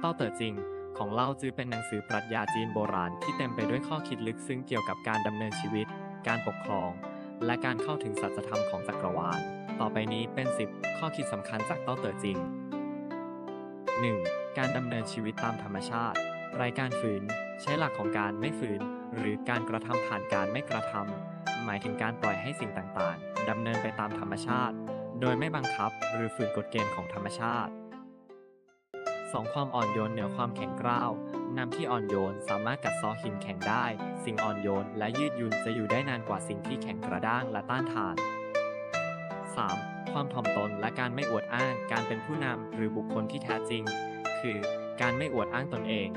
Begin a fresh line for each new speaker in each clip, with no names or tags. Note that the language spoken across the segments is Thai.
เต้าเต๋อจริง ของเล่าจื้อเป็นหนังสือปรัชญาจีนโบราณที่เต็มไปด้วยข้อคิดลึกซึ้งเกี่ยวกับการดำเนินชีวิต การปกครอง และการเข้าถึงสัจธรรมของจักรวาล ต่อไปนี้เป็น 10 ข้อคิดสำคัญจากเต้าเต๋อจริง 1. การดำเนินชีวิตตามธรรมชาติไร้การฝืน ใช้หลักของการไม่ฝืน หรือการกระทำผ่านการไม่กระทำหมายถึงการปล่อยให้สิ่งต่างๆดำเนินไปตามธรรมชาติ โดยไม่บังคับหรือฝืนกฎเกณฑ์ของธรรมชาติ 2. ความอ่อนโยนเหนือความแข็งกร้าว น้ำที่อ่อนโยนสามารถกัดซาะหินแข็งได้ สิ่งอ่อนโยนและยืดหยุ่นจะอยู่ได้นานกว่าสิ่งที่แข็งกระด้างและต้านทาน 3. ความถ่อมตนและการไม่อวดอ้าง การเป็นผู้นำหรือบุคคลที่แท้จริง คือ การไม่อวดอ้างตนเอง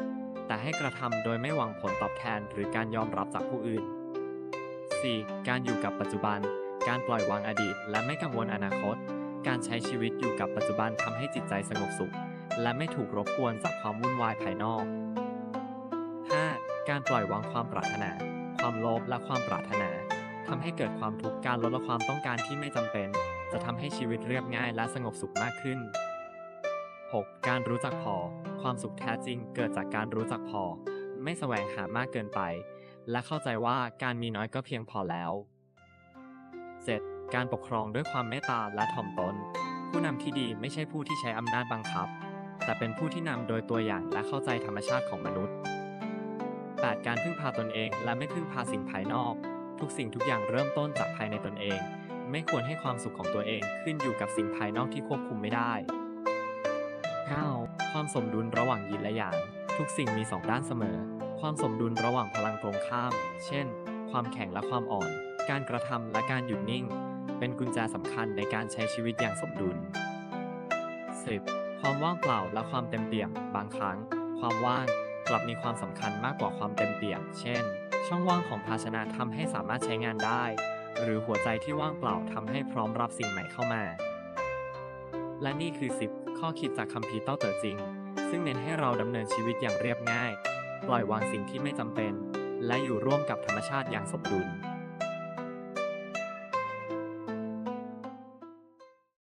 แต่ให้กระทำโดยไม่หวังผลตอบแทนหรือการยอมรับจากผู้อื่น 4. การอยู่กับปัจจุบัน การปล่อยวางอดีต และไม่กังวลอนาคต การใช้ชีวิตอยู่กับปัจจุบันทำให้จิตใจสงบสุข และไม่ถูกรบกวนจากความวุ่นวายภายนอก 5. การปล่อยวางความปรารถนา ความโลภและความปรารถนาทำให้เกิดความทุกข์การลดละความต้องการที่ไม่จำเป็น จะทำให้ชีวิตเรียบง่ายและสงบสุขมากขึ้น 6. การรู้จักพอ ความสุขแท้จริงเกิดจากการรู้จักพอ ไม่แสวงหามากเกินไป และเข้าใจว่าการมีน้อยก็เพียงพอแล้ว 7. การปกครองด้วยความเมตตาและถ่อมตน ผู้นำที่ดีไม่ใช่ผู้ที่ใช้อำนาจบังคับ แต่เป็นผู้ที่นำโดยตัวอย่างและเข้าใจธรรมชาติของมนุษย์ 8. การพึ่งพาตนเองและไม่พึ่งพาสิ่งภายนอก ทุกสิ่งทุกอย่างเริ่มต้นจากภายในตนเอง ไม่ควรให้ความสุขของตัวเองขึ้นอยู่กับสิ่งภายนอกที่ควบคุมไม่ได้ 9. ความสมดุลระหว่างยินและหยาง ทุกสิ่งมีสองด้านเสมอ ความสมดุลระหว่างพลังตรงข้าม เช่น ความแข็งและความอ่อน การกระทำและการหยุดนิ่ง เป็นกุญแจสำคัญในการใช้ชีวิตอย่างสมดุล 10. ความว่างเปล่าและความเต็มเปี่ยม บางครั้ง ความว่างกลับมีความสำคัญมากกว่าความเต็มเปี่ยม เช่น ช่องว่างของภาชนะทำให้สามารถใช้งานได้ หรือหัวใจที่ว่างเปล่าทำให้พร้อมรับสิ่งใหม่เข้ามา และนี่คือ 10 ข้อคิดจากคัมภีร์เต้าเต๋อจริง ซึ่งเน้นให้เราดำเนินชีวิตอย่างเรียบง่าย ปล่อยวางสิ่งที่ไม่จำเป็น และอยู่ร่วมกับธรรมชาติอย่างสมดุล